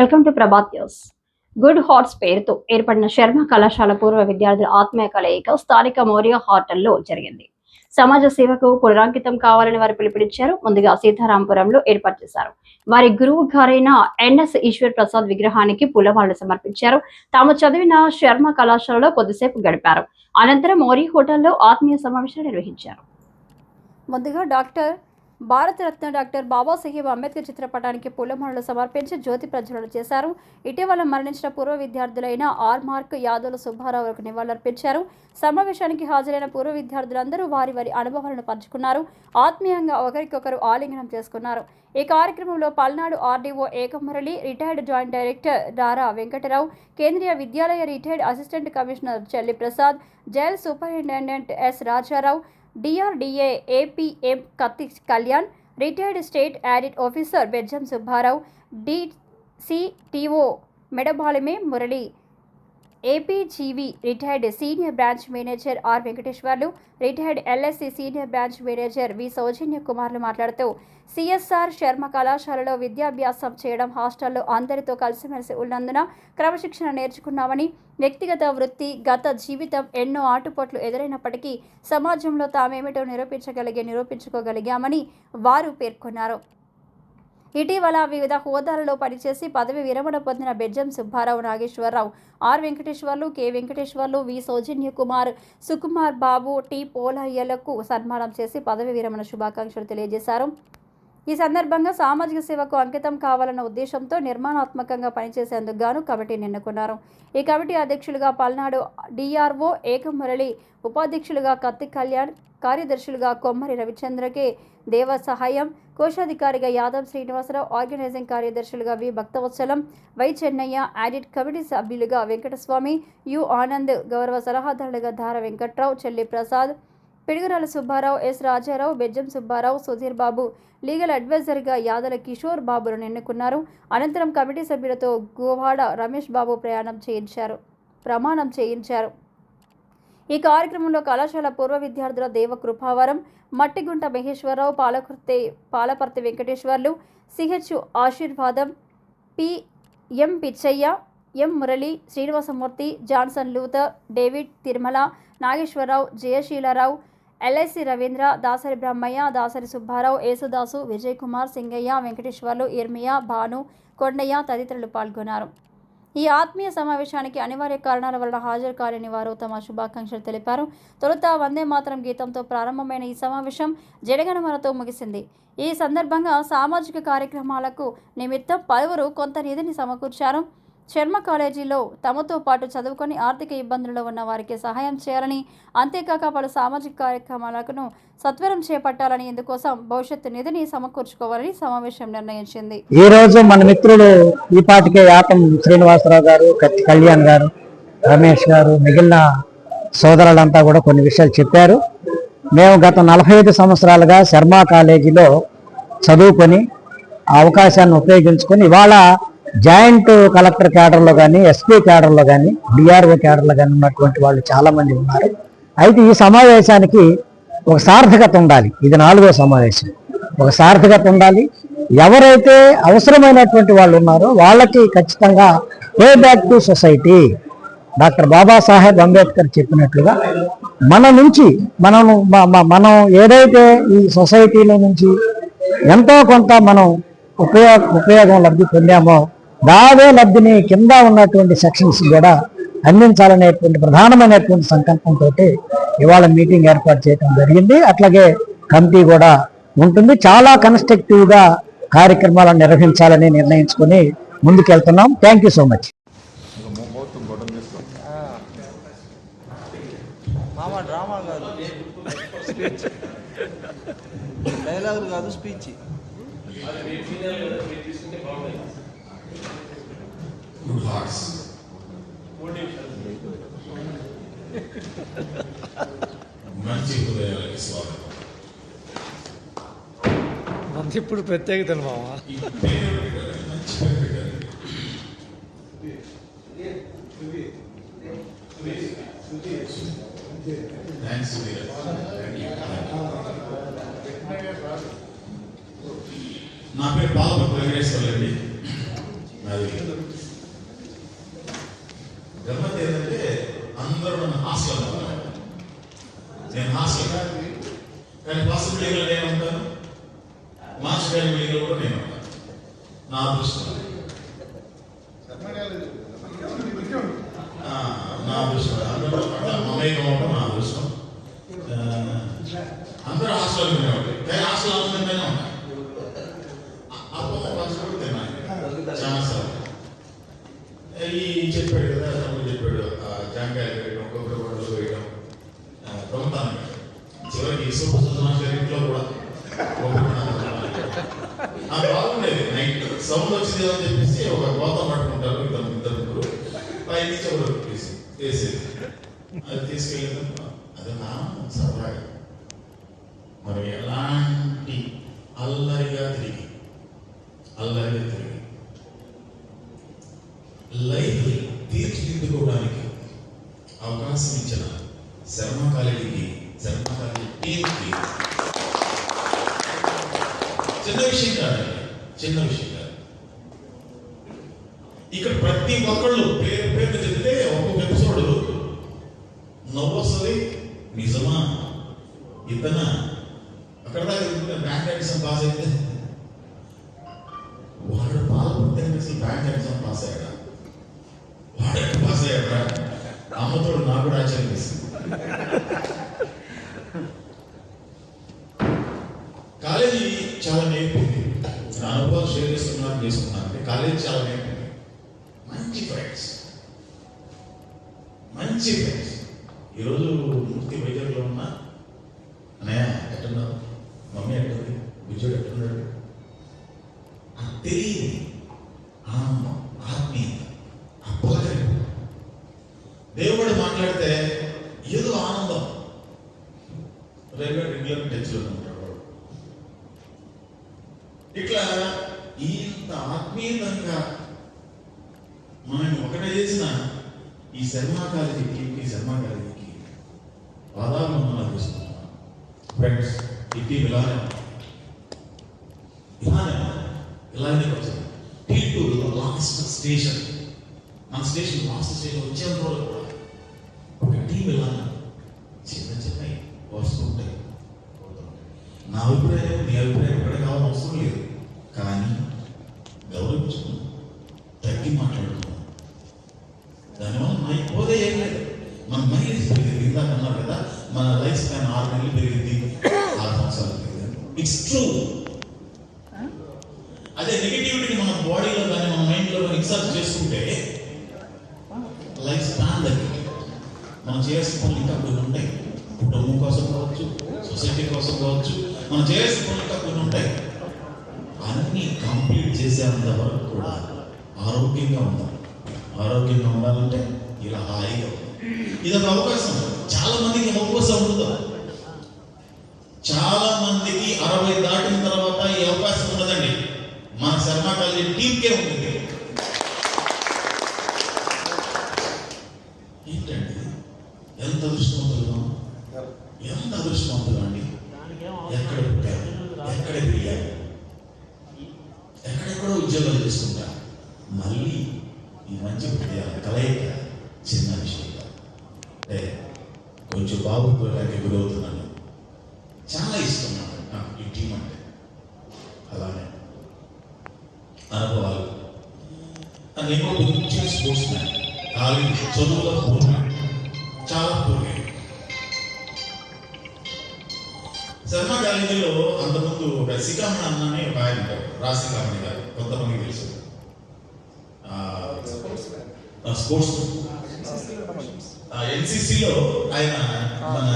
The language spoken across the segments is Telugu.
Welcome to Prabhat news. Good hearts పేరుతో ఏర్పడిన శర్మ కళాశాల పూర్వ విద్యార్థుల ఆత్మీయ కలయిక స్థానిక మౌర్య హోటల్లో జరిగింది. సమాజ సేవకు పునరాంకితం కావాలని వారు పిలుపునిచ్చారు. ముందుగా సీతారాంపురంలో ఏర్పాటు చేశారు. వారి గురువు గారైన ఎన్ఎస్ ఈశ్వర్ ప్రసాద్ విగ్రహానికి పూలమాలలు సమర్పించారు. తాము చదివిన శర్మ కళాశాలలో కొద్దిసేపు గడిపారు. అనంతరం మౌర్య హోటల్లో ఆత్మీయ సమావేశం నిర్వహించారు. ముందుగా డాక్టర్ భారతరత్న డాక్టర్ బాబాసాహెబ్ అంబేద్కర్ చిత్రపటానికి పూలమాలలు సమర్పించి జ్యోతి ప్రజ్వలన చేశారు. ఇటీవల మరణించిన పూర్వ విద్యార్థులైన ఆర్ మార్క్ యాదవుల సుబ్బారావులకు నివాళులర్పించారు. సమావేశానికి హాజరైన పూర్వ విద్యార్థులందరూ వారి వారి అనుభవాలను పంచుకున్నారు. ఆత్మీయంగా ఒకరికొకరు ఆలింగనం చేసుకున్నారు. ఈ కార్యక్రమంలో Palnadu RDO Ekamurali retired joint director Dara Venkatarao Kendriya Vidyalaya retired assistant commissioner Chelli Prasad jail superintendent S Rajarao DRDA APM Katti Kalyan retired state audit officer Bejjam Subbarao DCTO Medabalime Murali APGV retired senior branch manager R Venkateswarlu retired LSC senior branch manager V Soujanya కుమార్లు మాట్లాడుతూ సిఎస్ఆర్ శర్మ కళాశాలలో విద్యాభ్యాసం చేయడం హాస్టల్లో అందరితో కలిసిమెలిసి ఉన్నందున క్రమశిక్షణ నేర్చుకున్నామని వ్యక్తిగత వృత్తి గత జీవితం ఎన్నో ఆటుపోట్లు ఎదురైనప్పటికీ సమాజంలో తామేమిటో నిరూపించగలిగే నిరూపించుకోగలిగామని వారు పేర్కొన్నారు. ఇటీవల వివిధ హోదాలలో పనిచేసి పదవి విరమణ పొందిన Bejjam Subbarao Nageswararao R Venkateswarlu K Venkateswarlu V Soujanya Kumar Sukumar Babu T పోలయ్యలకు సన్మానం చేసి పదవి విరమణ శుభాకాంక్షలు తెలియజేశారు. ఈ సందర్భంగా సామాజిక సేవకు అంకితం కావాలన్న ఉద్దేశంతో నిర్మాణాత్మకంగా పనిచేసేందుకు గాను కమిటీ ఎన్నుకున్నారు ఈ కమిటీ అధ్యక్షులుగా పల్నాడు డిఆర్ఓ ఏకమురళి ఉపాధ్యక్షులుగా కత్తి కళ్యాణ్ కార్యదర్శులుగా కొమ్మరి రవిచంద్రకే దేవ సహాయం. కోశాధికారిగా Yadav Srinivasarao organising కార్యదర్శులుగా V. Bhaktavatsalam Y. Chennaiah audit committee సభ్యులుగా వెంకటస్వామి యు. ఆనంద్ గౌరవ సలహాదారులుగా ధార వెంకట్రావు చెల్లి ప్రసాద్ పిడుగురాల సుబ్బారావు ఎస్. రాజారావు బెజ్జం సుబ్బారావు సుధీర్ బాబు లీగల్ అడ్వైజర్గా యాదల కిషోర్ బాబును ఎన్నుకున్నారు. అనంతరం కమిటీ సభ్యులతో గోవాడ రమేష్ బాబు ప్రయాణం చేయించారు. ప్రమాణం చేయించారు. ఈ కార్యక్రమంలో కళాశాల పూర్వ విద్యార్థుల Deva Krupavaram Mattigunta Maheswararao Palakurthi Palaparthi Venkateswarlu CH Aseervadam P M Pichaiah M Murali Srinivasamurthy Johnson Luther David Tirumala Nageswararao Jayaseelarao LIC Ravindra Dasari Brahmaiah Dasari Subbarao Yesudasu Vijay Kumar Singaiah Venkateswarlu Irmiya Bhanu Kondaiah తదితరులు పాల్గొన్నారు. ఈ ఆత్మీయ సమావేశానికి అనివార్య కారణాల వలన హాజరు కాలేని వారు తమ శుభాకాంక్షలు తెలిపారు. తొలుత వందే మాతరం గీతంతో ప్రారంభమైన ఈ సమావేశం జడగణమనతో ముగిసింది. ఈ సందర్భంగా సామాజిక కార్యక్రమాలకు నిమిత్తం పలువురు కొంత నిధిని సమకూర్చారు. శర్మ కాలేజీలో తమతో పాటు చదువుకొని ఆర్థిక ఇబ్బందుల్లో ఉన్న వారికి సహాయం చేయాలని అంతేకాక పలు సామాజిక కార్యక్రమాలను సత్వరం చేపట్టాలని ఇందుకోసం భవిష్యత్తు నిధిని సమకూర్చుకోవాలని సమావేశం నిర్ణయించింది. ఈ రోజు మన మిత్రులు ఈ పాటికే యాతం శ్రీనివాసరావు గారు కత్తి కళ్యాణ్ గారు రమేష్ గారు మిగిలిన సోదరులంతా కూడా కొన్ని విషయాలు చెప్పారు. మేము గత నలభై ఐదు సంవత్సరాలుగా శర్మ కాలేజీలో చదువుకొని అవకాశాన్ని ఉపయోగించుకొని ఇవాళ జాయింట్ కలెక్టర్ క్యాడర్లో కానీ ఎస్పీ క్యాడర్లో కానీ డిఆర్ఓ క్యాడర్లో కానీ ఉన్నటువంటి వాళ్ళు చాలామంది ఉన్నారు. అయితే ఈ సమావేశానికి ఒక సార్థకత ఉండాలి. ఇది నాలుగో సమావేశం. ఒక సార్థకత ఉండాలి. ఎవరైతే అవసరమైనటువంటి వాళ్ళు ఉన్నారో వాళ్ళకి ఖచ్చితంగా pay back to society. Doctor Babasaheb Ambedkar చెప్పినట్లుగా మన నుంచి మనం మనం ఏదైతే ఈ సొసైటీలో నుంచి ఎంతో కొంత మనం ఉపయోగ ఉపయోగం లబ్ధి పొందామో దావే లబ్ధిని కింద ఉన్నటువంటి సెక్షన్స్ కూడా అందించాలనేటువంటి ప్రధానమైనటువంటి సంకల్పంతో ఇవాళ మీటింగ్ ఏర్పాటు చేయడం జరిగింది. అట్లాగే కమిటీ కూడా ఉంటుంది. చాలా కన్స్ట్రక్టివ్గా కార్యక్రమాలను నిర్వహించాలని నిర్ణయించుకొని ముందుకెళ్తున్నాం. థ్యాంక్ యూ సో మచ్ ఇప్పుడు ప్రత్యేకతలు మామ. నా పేరు పాలపతి వెంకటేశ్వర్లు అండి అది గమ్మత్ ఏంటంటే అందరూ నన్ను హాస్టల్ నేను హాస్టల్ కానీ పాసిబిలిటీలో నేను ఉంటాను మాస్టర్ గారి మీటింగ్లో కూడా నేను ఉంటాను నా అదృష్టం ఆ, నా అదృష్టం అందరూ అట్లా మమేకం అవడం నా అదృష్టం ఆ, అందరూ హాస్టల్ ఉండేవాళ్ళు కానీ హాస్టల్ ఆనందంగానే ఉంటాయి అప్పమ్మ హాస్టల్ కూడా తిన్నాను చాలా సార్లు ఈ చెప్పాడు కదా తమ్ముడు చెప్పాడు ఆ జాంకాయలు వేయడం కొబ్బరి బొండలు వేయడం ఆ, దొంగతనం చివరికి సూపర్ సుమార్ ఇంట్లో కూడా కొబ్బరి బొండాలు ఆ బాగుండేది నైట్ సౌండ్ వచ్చింది అని చెప్పేసి ఒక గోతం పట్టుకుంటారు ఇద్దరు ఇద్దరు ముగ్గురు పై నుంచి ఒకరు తీసి వేసేది. అది తీసుకెళ్ళిందమ్మా అది నా సరదాగా మరి ఎలా అల్లరిగా తిరిగి అల్లరిగా తిరిగి లైఫ్ తీర్చిదిద్దుకోవడానికి అవకాశం ఇచ్చిన శర్మ కాలేజీకి శర్మ కాలేజీ టీంకి చిన్న విషయం కాదండి చిన్న విషయం కాదు ఇక్కడ ప్రతి ఒక్కళ్ళు పేరు పేరు చెప్తే ఒక్కొక్క ఎపిసోడ్ నవ్వు వస్తుంది నిజమా? ఇతనా? అక్కడ దాకా బ్యాంక్ ఎగ్జామ్ పాస్ అయితే వాడు బాధపడితే అసలు బ్యాంక్ ఎగ్జామ్ పాస్ అయ్యాడా? వాడు ఎక్కడ పాస్ అయ్యాడా? అమ్మతోడు నాకు కూడా ఆశ్చర్యం వేసింది. కాలేజీ చాలా నేర్పింది. నా అనుభవాలు షేర్ చేస్తున్నాను చేసుకున్నాను. కాలేజీ చాలా నేర్పింది మంచి ఫ్రెండ్స్ మంచి ఫ్రెండ్స్ ఈరోజు మూర్తి వైద్యంలో ఉన్న అన్నయ్య ఎట్టున్నావు మమ్మీ ఎట్టుంది? బుజ్జుడు ఎట్టున్నాడు? ఆ తెలియదు ఆ ఆత్మీయత ఆ పలకరింపు దేవుడు మాట్లాడితే ఏదో ఆనందం. రైల్వే రెగ్యులర్ టచ్లో ఉంటాడు ఇట్లా ఇంత ఆత్మీయంగా మనం ఒకటే చేసిన ఈ శర్మా కాలేజీ టీంకి శర్మా కాలేజీకి పాదాలు ఫ్రెండ్స్ ఈ టీం ఇలానే ఇలానే ఇలానే వచ్చింది టీ టు లాస్ట్ స్టేషన్ మన స్టేషన్ లాస్ట్ స్టేషన్ వచ్చేంత వరకు కూడా ఒక టీం ఇలానే చిన్న చిన్నవి వస్తుంటాయి పోతుంటాయి. నా అభిప్రాయం మీ అభిప్రాయం ఎక్కడ కావాలని అవసరం లేదు. కానీ గౌరవించుకున్నాను తగ్గి మాట్లాడుకున్నాం దానివల్ల మనకి పోతే ఏం లేదు మన మైలేజ్ పెరిగింది ఇందాక అన్నారు కదా మన లైఫ్ స్పాన్ ఆరు నెలలు పెరిగింది ఆరు సంవత్సరాలు పెరిగింది ఇట్స్ ట్రూ అదే నెగిటివిటీని మన బాడీలో కానీ మన మైండ్లో కానీ ఇన్సర్ట్ చేసుకుంటే లైఫ్ స్పాన్ తగ్గింది మనం చేయాల్సిన పనులు ఇంకా కొన్ని ఉంటాయి. కుటుంబం కోసం కావచ్చు సొసైటీ కోసం కావచ్చు మనం చేయాల్సిన పనులు ఇంకా కొన్ని ఉంటాయి. అన్ని కంప్లీట్ చేసేంత వరకు కూడా ఆరోగ్యంగా ఉండాలి. ఆరోగ్యంగా ఉండాలంటే ఇలా హాయిగా ఇది ఒక అవకాశం. చాలా మందికి అవకాశం ఉండదు. చాలా మందికి అరవై దాటిన తర్వాత ఈ అవకాశం ఉండదండి మన శర్మ కాలేజీ టీంకే ఉంటుంది ఏంటండి ఎంత అదృష్టవంతులు ఎంత అదృష్టవంతులు అండి ఎక్కడ పుట్టారు ఎక్కడ పెరిగారు ఎక్కడెక్కడో ఉద్యోగాలు చేసుకుంటారు మళ్ళీ ఈ మంచి హృదయాల కలయిక చిన్న విషయం కాదు. అంటే కొంచెం బాగుపోయడానికి గురవుతున్నాను చాలా ఇష్టం నాకు నాకు ఈ టీం అంటే అలానే అనుభవాలు. నేను కొంచెం స్పోర్ట్స్ మ్యాన్ కాలేజీ చదువులో పూర్ణ చాలా పూర్ణ శర్మ కాలేజీలో అంతకుముందు ఒక సికామణి అన్ననే ఒక ఆయన ఉంటారు. రాసికామణి గారు. కొంతమంది తెలుసు. స్పోర్ట్స్ ఎన్సిసిలో ఆయన మన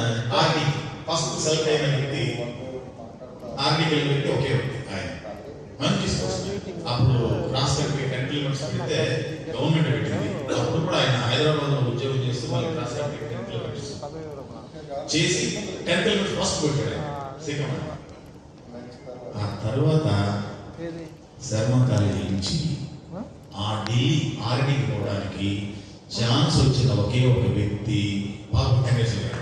ఆర్టీ ఫస్ట్ సెలెక్ట్ అయిన వ్యక్తి ఆర్డీకి వ్యక్తి ఒకే వ్యక్తి ఆయన మంచి స్పోర్ట్స్ అప్పుడు రాష్ట్రానికి టెన్ కిలోమీటర్స్ పెడితే గవర్నమెంట్ పెట్టింది అప్పుడు కూడా ఆయన హైదరాబాద్లో ఉద్యోగం చేస్తూ మళ్ళీ రాష్ట్రానికి టెన్ కిలోమీటర్స్ చేసి టెన్ కిలోమీటర్స్ ఫస్ట్ కొట్టాడు. శ్రీకాకుళం ఆ తర్వాత శర్మ కాలేజీ నుంచి ఆ? ఢిల్లీ ఆర్డీకి పోవడానికి ఛాన్స్ వచ్చిన ఒకే ఒక వ్యక్తి పాప వెంకటేశ్వర గారు.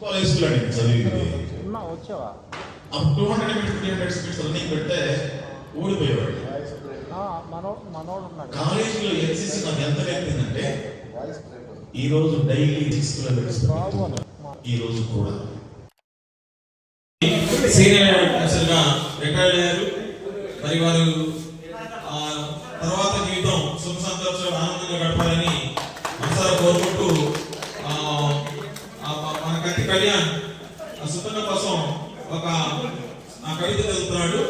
కాలేజ్ స్కూల్ అండి చదివింది అప్పుడు two hundred three hundred speeds running పెడితే ఉన్నాడు కాలేజీలో ఎన్సీసీ నాకు ఎంత నేర్పిందంటే ఈ రోజు డైలీ సిక్స్ కిలోమీటర్స్ ఈ రోజు కూడా. సీనియర్ అసలుగా రిటైర్డ్ అయ్యారు. మరి వారు ఆ తర్వాత జీవితం సుఖ సంతోషాలు ఆనందంగా గడపాలని మనసారా కోరుకుంటూ ఆ, ఆ మన కత్తి కళ్యాణ్ ఆ సుతన్న కోసం ఒక ఆ కవిత చదువుతున్నాడు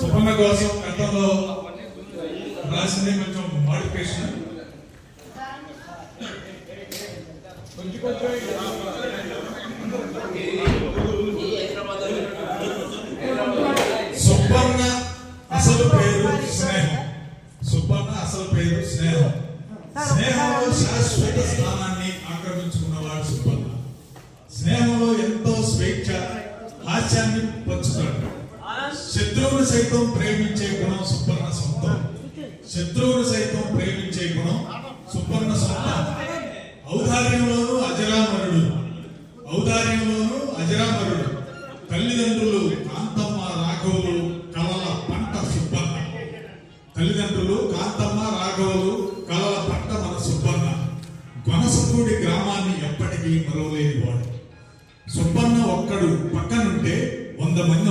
సుపర్ణ కోసం గతంలో రాసింది కొంచెం మాడిఫికేషన్. కొంచెం కొంచెం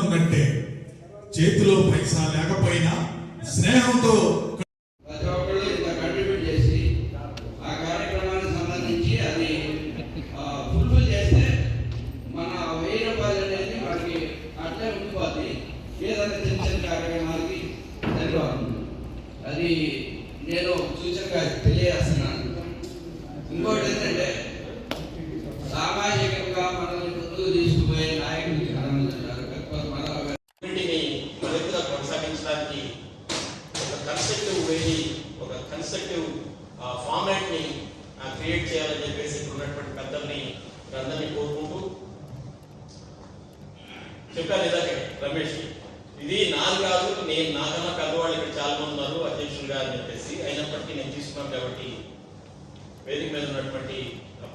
కంటే చేతిలో పైసా లేకపోయినా స్నేహంతో ప్రతి ఒక్కళ్ళు ఇంత కంట్రిబ్యూట్ చేసి ఆ కార్యక్రమానికి సంబంధించి అది ఫుల్ఫిల్ చేస్తే మన వెయ్యి రూపాయలు అనేది మనకి అట్లే ఉండిపోద్ది ఏదైనా చిన్న చిన్న కార్యక్రమాలకి సరిపోతుంది అది నేను సూచనగా తెలియజేస్తున్నాను ఇంకోటి ఏంటంటే సామాజికంగా మనల్ని ముందుకు తీసుకుపోయే నాయకులు చాలా మంది ఉన్నారు కాకపోతే మన వీటిని మరింతగా కొనసాగించడానికి ఒక కన్స్ట్రక్టివ్ వేని ఒక కన్స్ట్రక్టివ్ ఫార్మాట్ని క్రియేట్ చేయాలని చెప్పేసి ఇక్కడ ఉన్నటువంటి పెద్దల్ని అందరినీ కోరుకుంటూ చెప్పాను ఇదాకే రమేష్ ఇది నాది కాదు నేను నాకన్నా పెద్దవాళ్ళు ఇక్కడ చాలా మంది ఉన్నారు అధ్యక్షులుగా అని చెప్పేసి అయినప్పటికీ నేను తీసుకున్నాను కాబట్టి వేదిక మీద ఉన్నటువంటి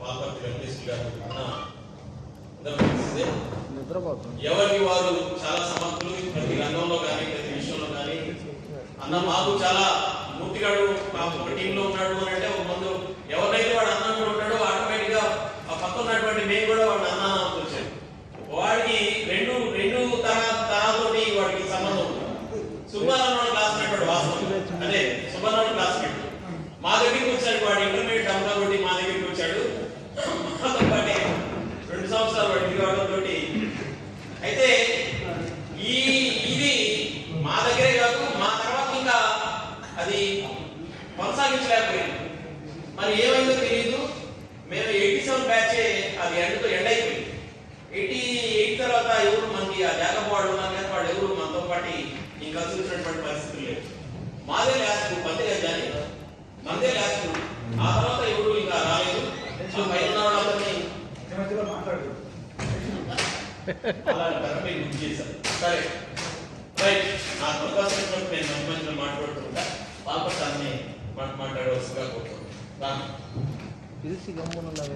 పాల్పర్తి వెంకటేశ్వర గారు ఎవరికి వారు చాలా సమర్థులు? ప్రతి రంగంలో కానీ ప్రతి విషయంలో కానీ. అన్న మాకు చాలా మూర్తిగాడు మాకు ఒక టీంలో ఉన్నాడు అని అంటే ఒక మందు ఎవరైతే వాడు అన్నంగా ఉంటాడో ఆటోమేటిక్గా ఆ పక్కన ఉన్నటువంటి మేము కూడా వాడు అన్న వచ్చాడు వాడికి రెండు రెండు తర తరాలతోటి వాడికి సంబంధం సుబ్బారావు క్లాస్మేట్ వాడు వాస్తవం. అదే సుబ్బారావు క్లాస్మేట్ మా దగ్గరికి వచ్చాడు వాడు ఇంటర్మీడియట్ అంతా కొట్టి మా దగ్గరికి వచ్చాడు మాతో పాటే రెండు సంవత్సరాలు వాడు తిరగడంతో అయితే ఈ ఇది మా దగ్గరే కాదు మా తర్వాత ఇంకా అది కొనసాగించలేకపోయింది మరి ఏమైందో తెలియదు మేము ఎయిటీ సెవెన్ బ్యాచ్ అది ఎండ్తో ఎండ్ అయిపోయింది. ఎయిటీ ఎయిట్ తర్వాత ఎవరు మనకి ఆ వాడు ఉన్నారు కానీ ఎవరు మనతో పాటు ఇంకా చూసినటువంటి పరిస్థితులు లేవు. మాదే లాస్ట్ పంతే కానీ మందే లాస్ట్ ఆ తర్వాత ఎవరు ఇంకా రాలేదు. పైన అలా కరెక్ట్గా గుర్తు చేశారు. సరే. రైట్. నాకు అవకాశం ఇచ్చినప్పుడు నేను మంచి మంచిగా మాట్లాడుతుంటా పాప తన్ని మాట్లాడవలసిగా కోరుతున్నాను. Birisi gömbununla ver.